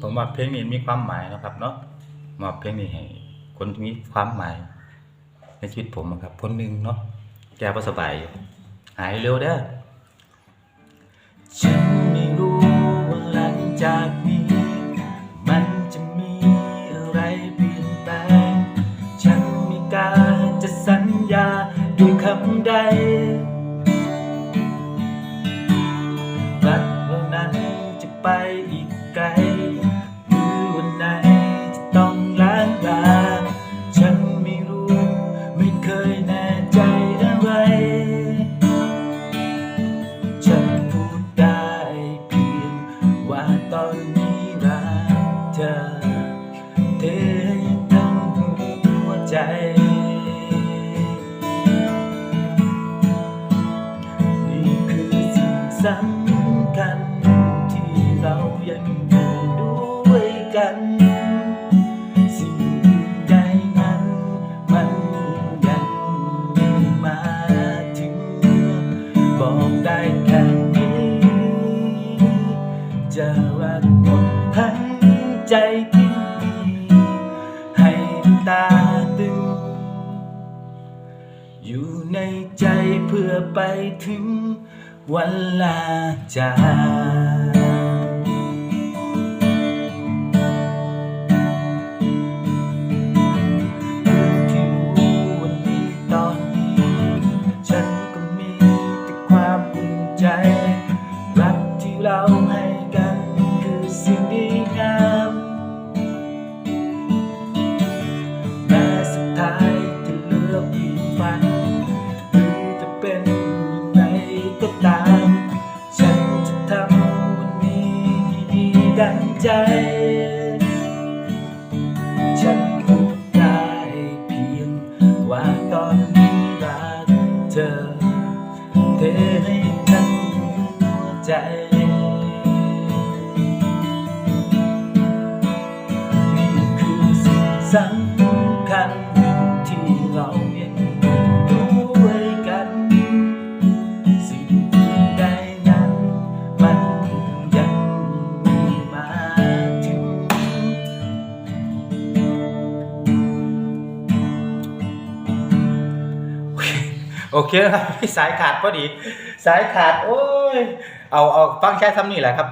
ผมว่าเพลงนี้มีความหมายนะครับ เนาะมอบเพลงนี้ให้คนมีความหมาย ในชีวิตผมอะครับ คนหนึ่งเนาะแกบ่สบายหายเร็วเด้อฉันไม่รู้ว่าหลังจากนี้ มันจะมีอะไรเปลี่ยนแปลง ฉันไม่กล้าจะสัญญาด้วยคำใด เธอเทให้ทั้งหัวใจ นี่คือสิ่งสำคัญที่เรายังอยู่ด้วยกัน สิ่งอื่นใดนั้นมันยังไม่มาถึง บอกได้แค่นี้จะรักหมดทั้ง ใจที่มีให้ตาตึง อยู่ในใจเพื่อไปถึงวันลาจาก ดังใจ ฉันพูดได้เพียงว่าตอนนี้รักเธอ เธอให้ทั้งหัวใจ โอเคครับสายขาดพอดี สายขาด โอ้ย เอาเอาฟังแค่ทำนี่แหละครับ